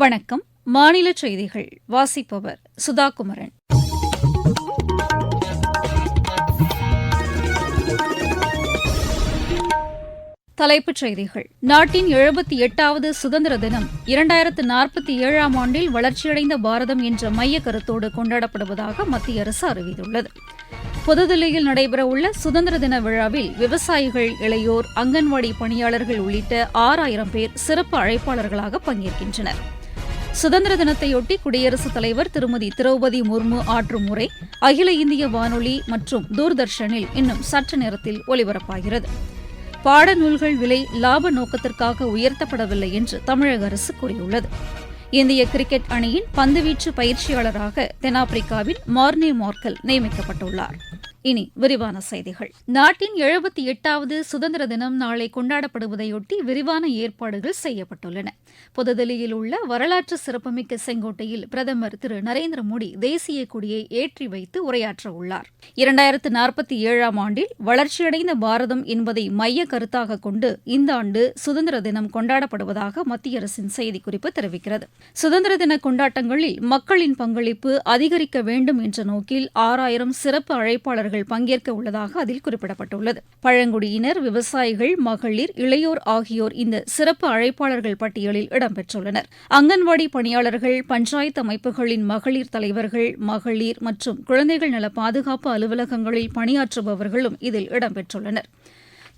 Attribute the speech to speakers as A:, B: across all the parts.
A: வணக்கம் மாநில செய்திகள் வாசிப்பவர் சுதாகுமரன் தலைப்புச் செய்திகள் நாட்டின் எழுபத்தி எட்டாவது சுதந்திர தினம் இரண்டாயிரத்து நாற்பத்தி ஏழாம் ஆண்டில் வளர்ச்சியடைந்த பாரதம் என்ற மைய கருத்தோடு கொண்டாடப்படுவதாக மத்திய அரசு அறிவித்துள்ளது புதுதில்லியில் நடைபெறவுள்ள சுதந்திர தின விழாவில் விவசாயிகள் இளையோர் அங்கன்வாடி பணியாளர்கள் உள்ளிட்ட ஆறாயிரம் பேர் சிறப்பு அழைப்பாளர்களாக பங்கேற்கின்றனா் சுதந்திர தினத்தையொட்டி குடியரசுத் தலைவர் திருமதி திரௌபதி முர்மு ஆற்றும் முறை அகில இந்திய வானொலி மற்றும் தூர்தர்ஷனில் இன்னும் சற்று நேரத்தில் ஒலிபரப்பாகிறது பாடநூல்கள் விலை லாப நோக்கத்திற்காக உயர்த்தப்படவில்லை என்று தமிழக அரசு கூறியுள்ளது இந்திய கிரிக்கெட் அணியின் பந்துவீச்சு பயிற்சியாளராக தென்னாப்பிரிக்காவின் மார்னே மார்க்கல் நியமிக்கப்பட்டுள்ளார் இனி விரிவான செய்திகள் நாட்டின் எழுபத்தி எட்டாவது சுதந்திர தினம் நாளை கொண்டாடப்படுவதையொட்டி விரிவான ஏற்பாடுகள் செய்யப்பட்டுள்ளன புதுதில்லியில் உள்ள வரலாற்று சிறப்புமிக்க செங்கோட்டையில் பிரதமர் திரு நரேந்திர மோடி தேசிய கொடியை ஏற்றி வைத்து உரையாற்ற உள்ளார் இரண்டாயிரத்து நாற்பத்தி ஏழாம் ஆண்டில் வளர்ச்சியடைந்த பாரதம் என்பதை மைய கருத்தாக கொண்டு இந்த ஆண்டு சுதந்திர தினம் கொண்டாடப்படுவதாக மத்திய அரசின் செய்திக்குறிப்பு தெரிவிக்கிறது சுதந்திர தின கொண்டாட்டங்களில் மக்களின் பங்களிப்பு அதிகரிக்க வேண்டும் என்ற நோக்கில் ஆறாயிரம் சிறப்பு அழைப்பாளர்கள் அவர்கள் பங்கேற்க உள்ளதாக அதில் குறிப்பிடப்பட்டுள்ளது பழங்குடியினர் விவசாயிகள் மகளிர் இளையோர் ஆகியோர் இந்த சிறப்பு அழைப்பாளர்கள் பட்டியலில் இடம்பெற்றுள்ளனர் அங்கன்வாடி பணியாளர்கள் பஞ்சாயத்து அமைப்புகளின் மகளிர் தலைவர்கள் மகளிர் மற்றும் குழந்தைகள் நல பாதுகாப்பு அலுவலகங்களில் பணியாற்றுபவர்களும் இதில் இடம்பெற்றுள்ளனர்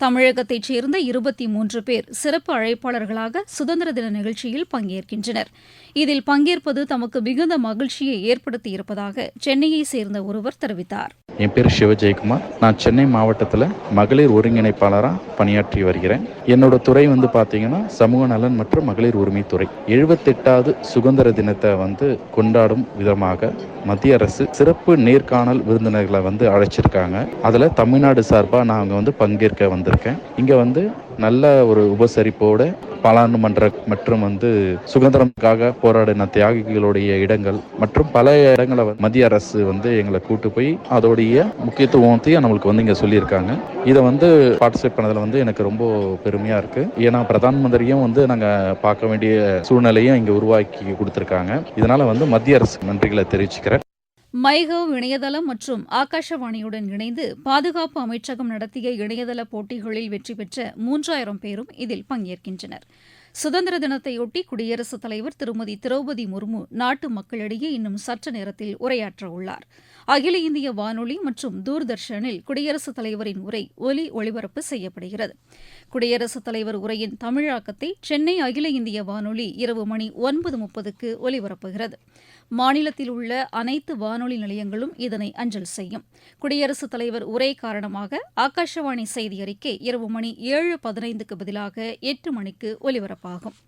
A: தமிழகத்தைச் சேர்ந்த இருபத்தி மூன்று பேர் சிறப்பு அழைப்பாளர்களாக சுதந்திர தின நிகழ்ச்சியில் பங்கேற்கின்றனர் இதில் பங்கேற்பது தமக்கு மிகுந்த மகிழ்ச்சியை ஏற்படுத்தி இருப்பதாக சென்னையை சேர்ந்த ஒருவர் தெரிவித்தார்
B: என் பேர் சிவஜெயக்குமார் நான் சென்னை மாவட்டத்தில் மகளிர் ஒருங்கிணைப்பாளராக பணியாற்றி வருகிறேன் என்னோட துறை வந்து பார்த்தீங்கன்னா சமூக நலன் மற்றும் மகளிர் உரிமைத்துறை எழுபத்தெட்டாவது சுதந்திர தினத்தை வந்து கொண்டாடும் விதமாக மத்திய அரசு சிறப்பு நேர்காணல் விருந்தினர்களை வந்து அழைச்சிருக்காங்க அதில் தமிழ்நாடு சார்பாக அங்கே வந்து பங்கேற்க வந்திருக்கேன் இங்கே வந்து நல்ல ஒரு உபசரிப்போடு பாராளுமன்ற மற்றும் வந்து சுதந்திரமுக்காக போராடின தியாகிகளுடைய இடங்கள் மற்றும் பல இடங்களை மத்திய அரசு வந்து எங்களை கூட்டு போய் அதோடைய முக்கியத்துவத்தையும் நம்மளுக்கு வந்து இங்கே சொல்லியிருக்காங்க இதை வந்து பார்ட்டிசிபேட் பண்ணதில் வந்து எனக்கு ரொம்ப பெருமையாக இருக்குது ஏன்னா பிரதான் மந்திரியும் வந்து நாங்கள் பார்க்க வேண்டிய சூழ்நிலையும் இங்கே உருவாக்கி கொடுத்துருக்காங்க இதனால் வந்து மத்திய அரசு நன்றிகளை தெரிவிச்சுக்கிறேன்
A: மைகவ் இணையதளம் மற்றும் ஆகாஷவாணியுடன் இணைந்து பாதுகாப்பு அமைச்சகம் நடத்திய இணையதள போட்டிகளில் வெற்றி பெற்ற மூன்றாயிரம் பேரும் இதில் பங்கேற்கின்றனர் சுதந்திர தினத்தையொட்டி குடியரசுத் தலைவர் திருமதி திரௌபதி முர்மு நாட்டு மக்களிடையே இன்னும் சற்று நேரத்தில் உரையாற்ற உள்ளார் அகில இந்திய வானொலி மற்றும் தூர்தர்ஷனில் குடியரசுத் தலைவரின் உரை ஒலி ஒளிபரப்பு செய்யப்படுகிறது குடியரசுத் தலைவர் உரையின் தமிழாக்கத்தை சென்னை அகில இந்திய வானொலி இரவு மணி ஒன்பது முப்பதுக்கு ஒலிபரப்புகிறது மாநிலத்தில் உள்ள அனைத்து வானொலி நிலையங்களும் இதனை அஞ்சல் செய்யும் குடியரசுத் தலைவர் உரை காரணமாக ஆகாஷவாணி செய்தி அறிக்கை இரவு மணி ஏழு பதினைந்துக்கு பதிலாக எட்டு மணிக்கு ஒலிபரப்பாகும்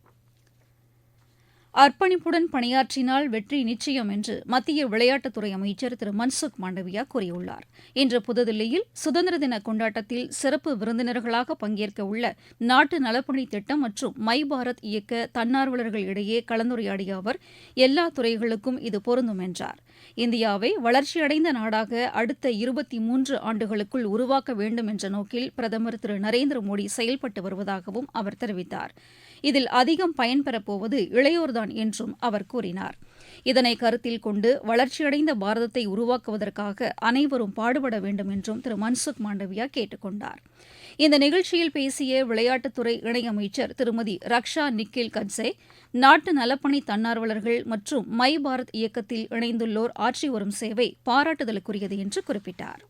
A: அர்ப்பணிப்புடன் பணியாற்றினால் வெற்றி நிச்சயம் என்று மத்திய விளையாட்டுத்துறை அமைச்சர் திரு மன்சுக் மாண்டவியா கூறியுள்ளார் இன்று புதுதில்லியில் சுதந்திர தின கொண்டாட்டத்தில் சிறப்பு விருந்தினர்களாக பங்கேற்க உள்ள நாட்டு நலப்பணி திட்டம் மற்றும் மை பாரத் இயக்க தன்னார்வலர்கள் இடையே கலந்துரையாடிய அவர் எல்லா துறைகளுக்கும் இது பொருந்தும் என்றார் இந்தியாவை வளர்ச்சியடைந்த நாடாக அடுத்த இருபத்தி மூன்று ஆண்டுகளுக்குள் உருவாக்க வேண்டும் என்ற நோக்கில் பிரதமர் திரு நரேந்திர மோடி செயல்பட்டு வருவதாகவும் அவர் தெரிவித்தாா் இதில் அதிகம் பயன்பெறப்போவது இளையோர்தான் என்றும் அவர் கூறினார் இதனை கருத்தில் கொண்டு வளர்ச்சியடைந்த பாரதத்தை உருவாக்குவதற்காக அனைவரும் பாடுபட வேண்டும் என்றும் திரு மன்சுக் மாண்டவியா கேட்டுக் கொண்டார் இந்த நிகழ்ச்சியில் பேசிய விளையாட்டுத்துறை இணையமைச்சர் திருமதி ரக்ஷா நிக்கில் கன்சே நாட்டு நலப்பணி தன்னார்வலர்கள் மற்றும் மை பாரத் இயக்கத்தில் இணைந்துள்ளோர் ஆற்றி வரும் சேவை பாராட்டுதலுக்குரியது என்று குறிப்பிட்டார்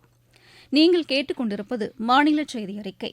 A: நீங்கள் கேட்டுக்கொண்டிருப்பது மாநில செய்தி அறிக்கை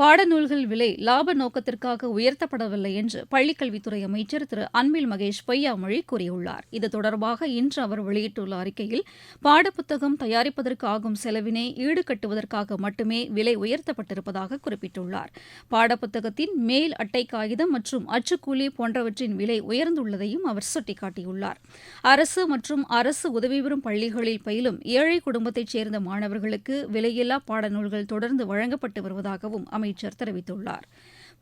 A: பாடநூல்கள் விலை லாப நோக்கத்திற்காக உயர்த்தப்படவில்லை என்று பள்ளிக்கல்வித்துறை அமைச்சர் திரு அன்பில் மகேஷ் பொய்யாமொழி கூறியுள்ளார் இது தொடர்பாக இன்று அவர் வெளியிட்டுள்ள அறிக்கையில் பாடப்புத்தகம் தயாரிப்பதற்கு ஆகும் செலவினை ஈடுகட்டுவதற்காக மட்டுமே விலை உயர்த்தப்பட்டிருப்பதாக குறிப்பிட்டுள்ளார் பாடப்புத்தகத்தின் மேல் அட்டை காகிதம் மற்றும் அச்சுக்கூலி போன்றவற்றின் விலை உயர்ந்துள்ளதையும் அவர் சுட்டிக்காட்டியுள்ளார் அரசு மற்றும் அரசு உதவிபெறும் பள்ளிகளில் பயிலும் ஏழை குடும்பத்தைச் சேர்ந்த மாணவர்களுக்கு விலையில்லா பாடநூல்கள் தொடர்ந்து வழங்கப்பட்டு வருவதாகவும் அமைச்சர் அமைச்சர் தெரிவித்துள்ளாா்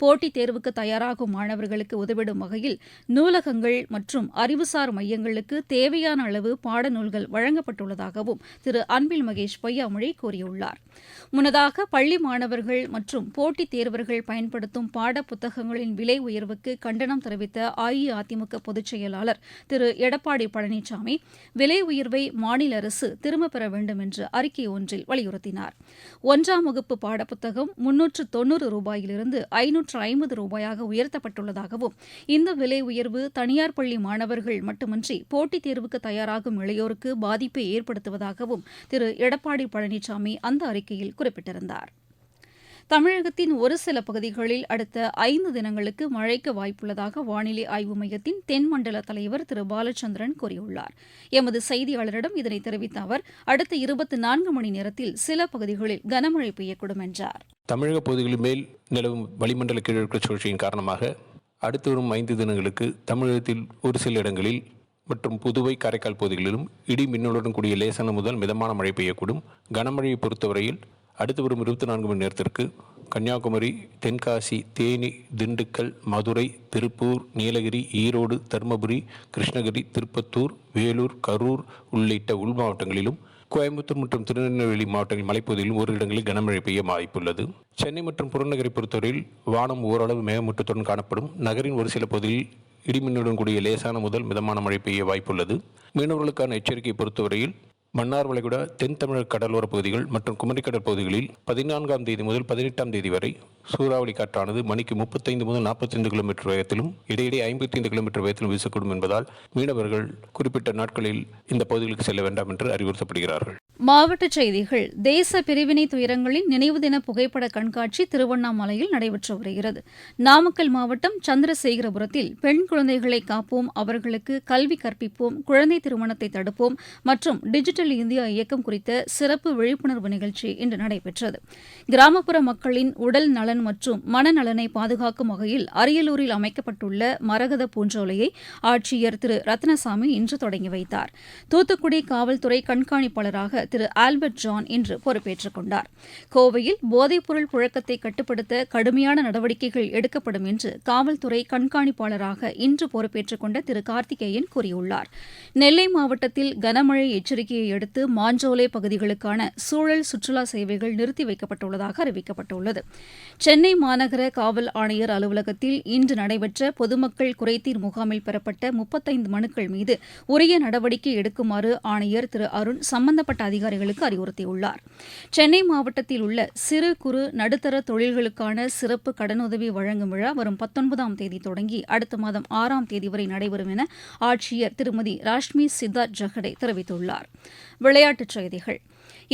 A: போட்டித் தேர்வுக்கு தயாராகும் மாணவர்களுக்கு உதவிடும் வகையில் நூலகங்கள் மற்றும் அறிவுசார் மையங்களுக்கு தேவையான அளவு பாடநூல்கள் வழங்கப்பட்டுள்ளதாகவும் திரு அன்பில் மகேஷ் பொய்யாமொழி கூறியுள்ளார் முன்னதாக பள்ளி மாணவர்கள் மற்றும் போட்டித் தேர்வர்கள் பயன்படுத்தும் பாட புத்தகங்களின் விலை உயர்வுக்கு கண்டனம் தெரிவித்த அஇஅதிமுக பொதுச் செயலாளர் திரு எடப்பாடி பழனிசாமி விலை உயர்வை மாநில அரசு திரும்பப் பெற வேண்டும் என்று அறிக்கை ஒன்றில் வலியுறுத்தினார் ஒன்றாம் வகுப்பு பாடப்புத்தகம் முன்னூற்று தொன்னூறு ரூபாயிலிருந்து ஐநூறு இருநூற்று ஐம்பது ரூபாயாக உயர்த்தப்பட்டுள்ளதாகவும் இந்த விலை உயர்வு தனியார் பள்ளி மாணவர்கள் மட்டுமின்றி போட்டித் தேர்வுக்கு தயாராகும் இளையோருக்கு பாதிப்பை ஏற்படுத்துவதாகவும் திரு எடப்பாடி பழனிசாமி அந்த அறிக்கையில் குறிப்பிட்டிருந்தாா் தமிழகத்தின் ஒரு சில பகுதிகளில் அடுத்த ஐந்து தினங்களுக்கு மழைக்கு வாய்ப்புள்ளதாக வானிலை ஆய்வு மையத்தின் தென்மண்டல தலைவர் திரு பாலச்சந்திரன் கூறியுள்ளார் எமது செய்தியாளரிடம் இதனை தெரிவித்த அவர் அடுத்த இருபத்தி நான்கு மணி நேரத்தில் சில பகுதிகளில் கனமழை பெய்யக்கூடும் என்றார்
C: தமிழக பகுதிகளின் மேல் நிலவும் வளிமண்டல கீழடுக்கு சுழற்சியின் காரணமாக அடுத்து வரும் ஐந்து தினங்களுக்கு தமிழகத்தில் ஒரு சில இடங்களில் மற்றும் புதுவை காரைக்கால் பகுதிகளிலும் இடி மின்னலுடன் கூடிய லேசான முதல் மிதமான மழை பெய்யக்கூடும் கனமழையை பொறுத்தவரையில் அடுத்து வரும் இருபத்தி நான்கு மணி நேரத்திற்கு கன்னியாகுமரி தென்காசி தேனி திண்டுக்கல் மதுரை திருப்பூர் நீலகிரி ஈரோடு தருமபுரி கிருஷ்ணகிரி திருப்பத்தூர் வேலூர் கரூர் உள்ளிட்ட உள் மாவட்டங்களிலும் கோயம்புத்தூர் மற்றும் திருநெல்வேலி மாவட்டங்கள் மலைப்பகுதியிலும் ஒரு இடங்களில் கனமழை பெய்ய வாய்ப்புள்ளது சென்னை மற்றும் புறநகரை பொறுத்தவரையில் வானம் ஓரளவு மேகமூட்டத்துடன் காணப்படும் நகரின் ஒரு சில பகுதியில் இடிமின்னுடன் கூடிய லேசான முதல் மிதமான மழை பெய்ய வாய்ப்புள்ளது மீனவர்களுக்கான எச்சரிக்கையை பொறுத்தவரையில் மன்னார் வளைகுடா தென் தமிழக கடலோர பகுதிகள் மற்றும் குமரிக்கடல் பகுதிகளில் பதினான்காம் தேதி முதல் பதினெட்டாம் தேதி வரை சூறாவளி காற்றானது மணிக்கு முப்பத்தைந்து முதல் நாற்பத்தி ஐந்து கிலோமீட்டர் வேகத்திலும் இடையிடையே ஐந்து கிலோமீட்டர் வேகத்திலும் வீசக்கூடும் என்பதால் மீனவர்கள் குறிப்பிட்ட நாட்களில் இந்த பகுதிகளுக்கு செல்ல வேண்டாம் என்று அறிவுறுத்தப்படுகிறார்கள்
A: மாவட்ட செய்திகள் தேச பிரிவினை துயரங்களின் நினைவு தின புகைப்பட கண்காட்சி திருவண்ணாமலையில் நடைபெற்று வருகிறது நாமக்கல் மாவட்டம் சந்திரசேகரபுரத்தில் பெண் குழந்தைகளை காப்போம் அவர்களுக்கு கல்வி கற்பிப்போம் குழந்தை திருமணத்தை தடுப்போம் மற்றும் டிஜிட்டல் டிஜிட்டல் இந்தியா இயக்கம் குறித்த சிறப்பு விழிப்புணர்வு நிகழ்ச்சி இன்று நடைபெற்றது கிராமப்புற மக்களின் உடல் நலன் மற்றும் மனநலனை பாதுகாக்கும் வகையில் அரியலூரில் அமைக்கப்பட்டுள்ள மரகத பூஞ்சோலையை ஆட்சியர் திரு ரத்னசாமி இன்று தொடங்கி வைத்தார் தூத்துக்குடி காவல்துறை கண்காணிப்பாளராக திரு ஆல்பர்ட் ஜான் இன்று பொறுப்பேற்றுக் கொண்டார் கோவையில் போதைப்பொருள் புழக்கத்தை கட்டுப்படுத்த கடுமையான நடவடிக்கைகள் எடுக்கப்படும் என்று காவல்துறை கண்காணிப்பாளராக இன்று பொறுப்பேற்றுக் கொண்ட திரு கார்த்திகேயன் கூறியுள்ளார் நெல்லை மாவட்டத்தில் கனமழை எச்சரிக்கையை அடுத்து மாஞ்சோலை பகுதிகளுக்கான சூழல் சுற்றுலா சேவைகள் நிறுத்தி வைக்கப்பட்டுள்ளதாக அறிவிக்கப்பட்டுள்ளது சென்னை மாநகர காவல் ஆணையர் அலுவலகத்தில் இன்று நடைபெற்ற பொதுமக்கள் குறைதீர் முகாமில் பெறப்பட்ட முப்பத்தைந்து மனுக்கள் மீது உரிய நடவடிக்கை எடுக்குமாறு ஆணையர் திரு அருண் சம்பந்தப்பட்ட அதிகாரிகளுக்கு அறிவுறுத்தியுள்ளார் சென்னை மாவட்டத்தில் உள்ள சிறு குறு நடுத்தர தொழில்களுக்கான சிறப்பு கடனுதவி வழங்கும் விழா வரும் பத்தொன்பதாம் தேதி தொடங்கி அடுத்த மாதம் ஆறாம் தேதி வரை நடைபெறும் என ஆட்சியர் திருமதி ராஷ்மி சித்தார்த் ஜஹடே தெரிவித்துள்ளாா் விளையாட்டுச் செய்திகள்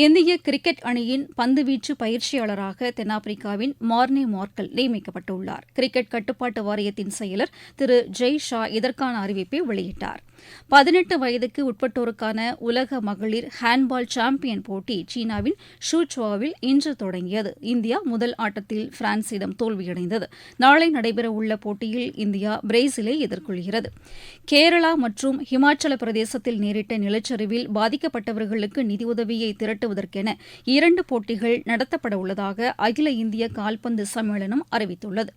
A: இந்திய கிரிக்கெட் அணியின் பந்துவீச்சு பயிற்சியாளராக தென்னாப்பிரிக்காவின் மார்னே மார்க்கல் நியமிக்கப்பட்டுள்ளார் கிரிக்கெட் கட்டுப்பாட்டு வாரியத்தின் செயலர் திரு ஜெய் ஷா இதற்கான அறிவிப்பை வெளியிட்டார் பதினெட்டு வயதுக்கு உட்பட்டோருக்கான உலக மகளிர் ஹேண்ட்பால் சாம்பியன் போட்டி சீனாவின் ஷூச்சுவாவில் இன்று தொடங்கியது இந்தியா முதல் ஆட்டத்தில் பிரான்சிடம் தோல்வியடைந்தது நாளை நடைபெறவுள்ள போட்டியில் இந்தியா பிரேசிலை எதிர்கொள்கிறது கேரளா மற்றும் ஹிமாச்சல பிரதேசத்தில் நேரிட்ட நிலச்சரிவில் பாதிக்கப்பட்டவர்களுக்கு நிதியுதவியை திரட்டுவதற்கென இரண்டு போட்டிகள் நடத்தப்பட உள்ளதாக அகில இந்திய கால்பந்து சம்மேளனம் அறிவித்துள்ளது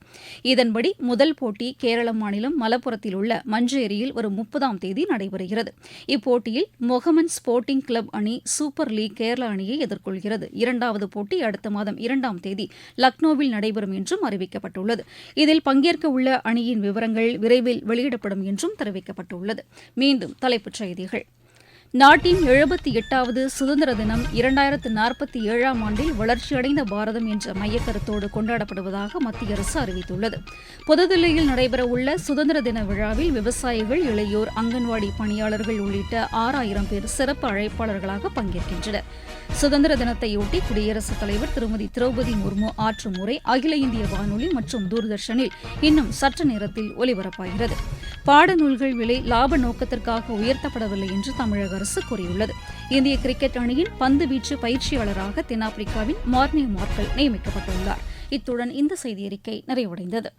A: இதன்படி முதல் போட்டி கேரள மாநிலம் மலப்புரத்தில் உள்ள மஞ்சேரியில் வரும் முப்பதாம் தேதி தேதி நடைபெறுகிறது இப்போட்டியில் மொஹமன் ஸ்போர்ட்டிங் கிளப் அணி சூப்பர் லீக் கேரள அணியை எதிர்கொள்கிறது இரண்டாவது போட்டி அடுத்த மாதம் இரண்டாம் தேதி லக்னோவில் நடைபெறும் என்றும் அறிவிக்கப்பட்டுள்ளது இதில் பங்கேற்க உள்ள அணியின் விவரங்கள் விரைவில் வெளியிடப்படும் என்றும் தெரிவிக்கப்பட்டுள்ளது மீண்டும் தலைப்புச் செய்திகள் நாட்டின் எழுபத்தி எட்டாவது சுதந்திர தினம் இரண்டாயிரத்து நாற்பத்தி ஏழாம் ஆண்டில் வளர்ச்சியடைந்த பாரதம் என்ற மையக்கருத்தோடு கொண்டாடப்படுவதாக மத்திய அரசு அறிவித்துள்ளது புதுதில்லியில் நடைபெறவுள்ள சுதந்திர தின விழாவில் விவசாயிகள் இளையோர் அங்கன்வாடி பணியாளர்கள் உள்ளிட்ட ஆறாயிரம் பேர் சிறப்பு அழைப்பாளர்களாக பங்கேற்கின்றனர் சுதந்திர தினத்தையொட்டி குடியரசுத் தலைவர் திருமதி திரௌபதி முர்மு ஆற்றும் உரை அகில இந்திய வானொலி மற்றும் தூர்தர்ஷனில் இன்னும் சற்று நேரத்தில் ஒலிபரப்பாகிறது பாடநூல்கள் விலை லாப நோக்கத்திற்காக உயர்த்தப்படவில்லை என்று தமிழக அரசு கூறியுள்ளது இந்திய கிரிக்கெட் அணியின் பந்து வீச்சு பயிற்சியாளராக தென்னாப்பிரிக்காவின் மார்னே மார்க்கல் நியமிக்கப்பட்டுள்ளார் இத்துடன் இந்த செய்தியறிக்கை நிறைவடைந்தது